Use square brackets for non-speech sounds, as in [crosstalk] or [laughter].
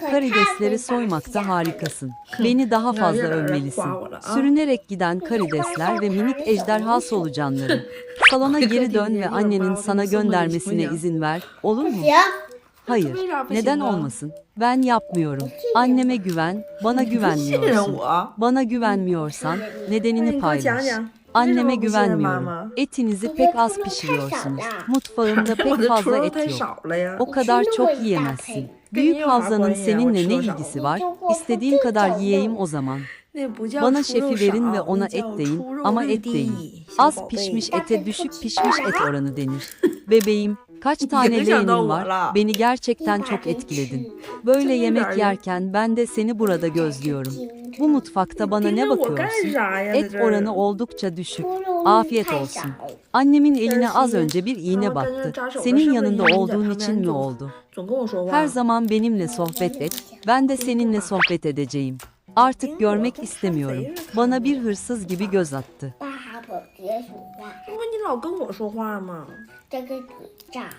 Karidesleri soymakta harikasın. Beni daha fazla övmelisin. Sürünerek giden karidesler ve minik ejderha solucanları. Salona geri dön ve annenin sana göndermesine izin ver. Olur mu? Hayır. Neden olmasın? Ben yapmıyorum. Anneme güven, bana güvenmiyorsun. Bana güvenmiyorsan nedenini paylaş. Anneme güvenmiyorum. Etinizi pek az pişiriyorsunuz. Mutfağımda [laughs] pek fazla et yok. O kadar çok yiyemezsin. Büyük havzanın seninle ne ilgisi var? İstediğin kadar yiyeyim o zaman. Bana şefi verin ve ona et deyin ama et deyin. Az pişmiş ete düşük pişmiş et oranı denir. [laughs] Bebeğim, Kaç tane var? Beni gerçekten çok etkiledin. Böyle yemek yerken ben de seni burada gözlüyorum. Bu mutfakta bana ne bakıyorsun? Et oranı oldukça düşük. Afiyet olsun. Annemin eline az önce bir iğne battı. Senin yanında olduğun için mi oldu? Her zaman benimle sohbet et. Ben de seninle sohbet edeceğim. Artık görmek istemiyorum. Bana bir hırsız gibi göz attı. 大哈勃别说话，因为你老跟我说话嘛。这个嘴炸。